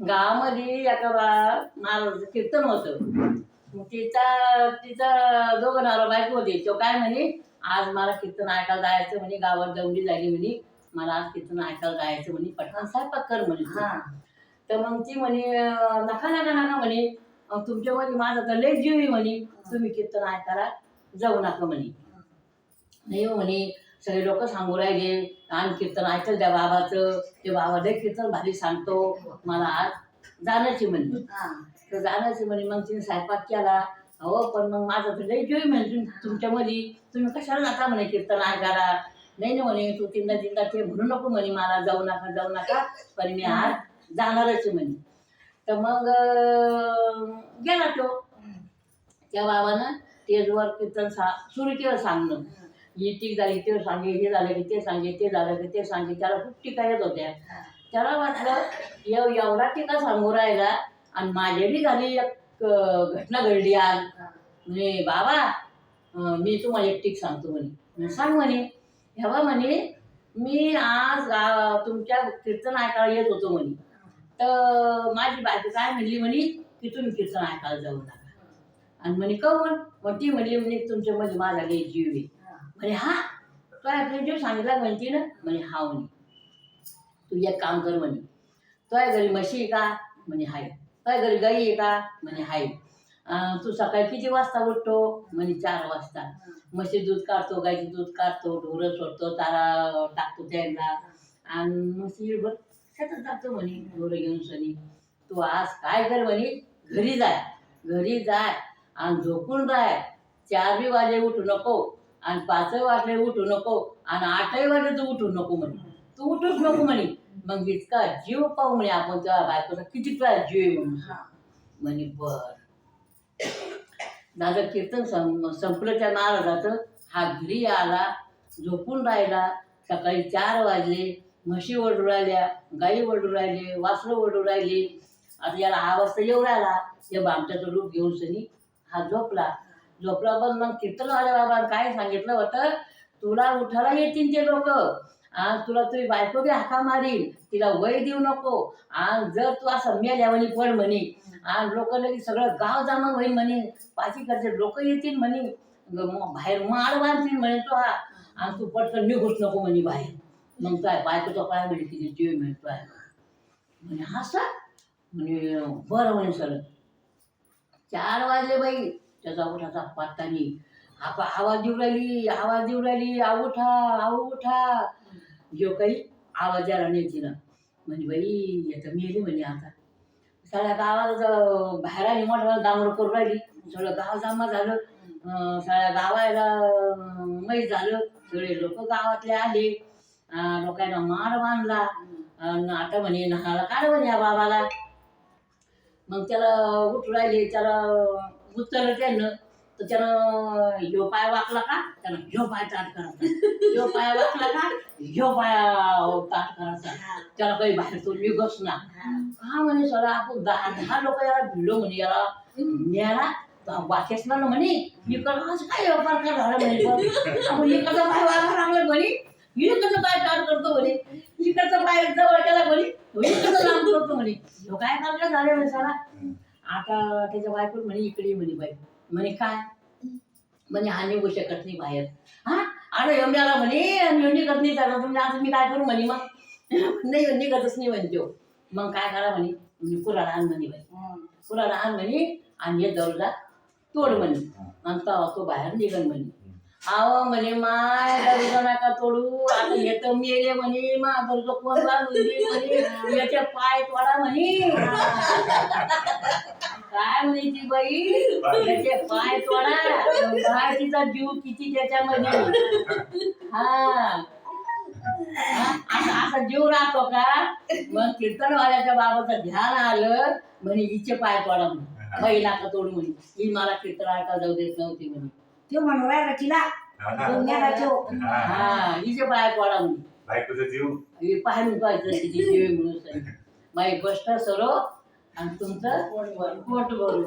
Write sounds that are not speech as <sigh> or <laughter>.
गावामध्ये एका बा महाराजाचं कीर्तन होतं. तिचा तिचा दोघं नवरा बायको होती. तो काय म्हणे आज मला कीर्तन ऐकायला जायचं म्हणे गावात दौंडी झाली म्हणे मला आज कीर्तन ऐकायला जायचं म्हणे पटकन स्वयंपाक कर म्हणे. हा. तर मग ती म्हणे नका नका नका म्हणे अं, तुमच्यामध्ये माझा तर लय जीव म्हणे तुम्ही कीर्तन ऐकायला जाऊ नका म्हणे. नाही हो म्हणे सगळे लोक सांगू राहिले. आणि कीर्तन ऐकलं त्या बाबाचं. ते बाबा लय कीर्तन भारी सांगतो. मला आज जाण्याची म्हणे. तर जाण्याची म्हणे मग तिने स्वयंपाक केला. हो पण मग माझं तर लय जीव म्हणे तुम तुमच्यामध्ये तुम्ही कशाला नका म्हणे कीर्तन ऐकायला. नाही ना म्हणे तू तीनदा तीनदा ते म्हणू नको म्हणे मला. जाऊ नका जाऊ नका. पण मी आज जाणारच म्हणे. तर मग गेला तो. त्या बाबानं स्टेजवर कीर्तन सा सुरू केलं सांगणं. ही टीक झाली ते सांगे हे झालं की ते सांगे ते झालं की ते सांगे त्याला खूप टीका येत होत्या. त्याला वाटलं एव एवढा टीका सांगू राहिला आणि माझ्या बी झाली एक घटना घडली आज. म्हणे बाबा मी तुम्हाला एक टीक सांगतो म्हणे. सांग म्हणे. ह्यावा म्हणे मी आज तुमच्या कीर्तन ऐकायला येत होतो म्हणे. तर माझी बायको काय म्हणली म्हणे की तुम्ही कीर्तन ऐकायला जाऊ नका. आणि म्हणे कमून मग ती म्हणली म्हणे तुमच्यामध्ये माझा लय जीव आहे. म्हणे हा तो आपल्या जीव सांगितला म्हणती ना? म्हणे हा म्हणे. तू एक काम कर म्हणे. तुझ्या घरी म्हशी आहे का? म्हणे हाय. तुझ्या घरी गाई आहे का? म्हणे हाय. तू सकाळी किती वाजता उठतो? म्हणे चार वाजता. म्हशी दूध काढतो गाईचं दूध काढतो ढोरं सोडतो चारा टाकतो त्यांना. आणि म्हशी बघ शेतात टाकतो म्हणे ढोरं घेऊन सनी. तू आज काय कर म्हणे? घरी जाय. घरी जाय आणि झोपून राह चार बी वाजे उठू नको. आणि पाचही वाजले उठू नको. आणि आठही वाजले तू उठू नको म्हणे. तू उठूच नको म्हणे. मग इतका जीव पाहू म्हणे आपण त्या बायकोचा किती तुला जीव म्हणून. म्हणे बर. दादा कीर्तन सं संपलं त्या महाराजाचं. हा घरी आला झोपून राहिला. सकाळी चार वाजले. म्हशी ओढू राहिल्या गाई ओढू राहिले वासरं ओढू राहिली. आता याला हा वाजता येऊ राहिला. या बामट्याचं रूप घेऊन सनी हा झोपला. झोपला पण मग कीर्तनवाल्या बाबा काय सांगितलं होतं? तुला उठायला येतील ते लोक. आज तुला तुझी बायको बी हाका मारील तिला वय देऊ नको. आणि जर तू असं मेल्यावानी पड म्हणे. आणि लोक लगेच सगळं गाव जमा होईल म्हणे. पाचीकडचे लोक येतील म्हणे. ग- बाहेर माळ बांधतील म्हणे तो हा. आणि तू पटकन निघूच नको म्हणे बाहेर. मग काय बायकोचा पाय म्हणे तिथे जीव मिळतो आहे म्हणे हा सर? म्हणे बरं म्हणे सर. चार वाजले बाई. त्याचा उठाचा पत्ता नाही आपा आवाज देऊ राहिली आवाज देऊ राहिली आव उठा आव उठा. काही आवाज आला नाही तिला म्हणे बाई याचं मेली म्हणे आता. सगळ्या गावाला बाहेर आली मोठा दांगड करून राहिली. सगळं गाव जमा झालं. सगळ्या गावाला मै झालं. सगळे लोक गावातले आले. लोकांना मार बांधला आता म्हणे नहाला काढ म्हणे या बाबाला. मग त्याला उठू राहिले त्याला उचललं त्यानं तर त्यानं ह्यो पाय वाकला का? त्यानं ह्यो पाय ताट करायचा. ह्यो पाय वाकला का? ह्यो पाय ताट करायचा. त्याला काही बाहेर तो निघस ना. हा. म्हणे सर आपण दहा दहा लोक याला भिडलो म्हणे याला. न्यायला. वाकेस ना म्हणे इकडं असं काय व्यापार काय झाला म्हणे पण. आपण इकडचा पाय वागा लागला म्हणे. इकडचं पाय ताट करतो म्हणे. इकडचा पाय जवळ केला म्हणे. इकडचं लांब करतो म्हणे. ह्यो काय करला झाले म्हणे साला? आता त्याच्या बायको म्हणे इकडे ये म्हणे बाई. म्हणे काय? म्हणे हा निघू शकत नाही बाहेर. हा? अरे आला म्हणे आणि ह्यो निघत नाही त्याला तुम्ही. आता मी काय करू म्हणे मग? नाही निघतच नाही म्हणे त्यो मग काय करा म्हणे? म्हणे कुराडा आण म्हणे बाई. कुराडा आण म्हणे आणि हे दरवाजा तोड म्हणे. आणि तेव्हा तो बाहेर निघन म्हणे. आव म्हणे माय दरवाजा नका तोडू. आता हे तर मेले म्हणे मा दरवाजा कोण म्हणे. याचे पाय तोडा म्हणे. <laughs> काय म्हणे ती बाई. त्याचे पाय तोडा. तिचा जीव किती त्याच्यामध्ये? हा? असा असा जीव राहतो का? मग कीर्तनवाल्याच्या बाबाचं ध्यान आलं म्हणे हिचे पाय तोडा म्हणे. पहिला का तोडू म्हणे. ही मला कीर्तन ऐकायला जाऊ देत नव्हती म्हणे. तो म्हणू राहिला तिला दुनियाला तो हा. हिचे पाय तोडा म्हणे. हे जीव आहे म्हणून. बाई गोष्ट सरो. आणि तुमचं पोट भरू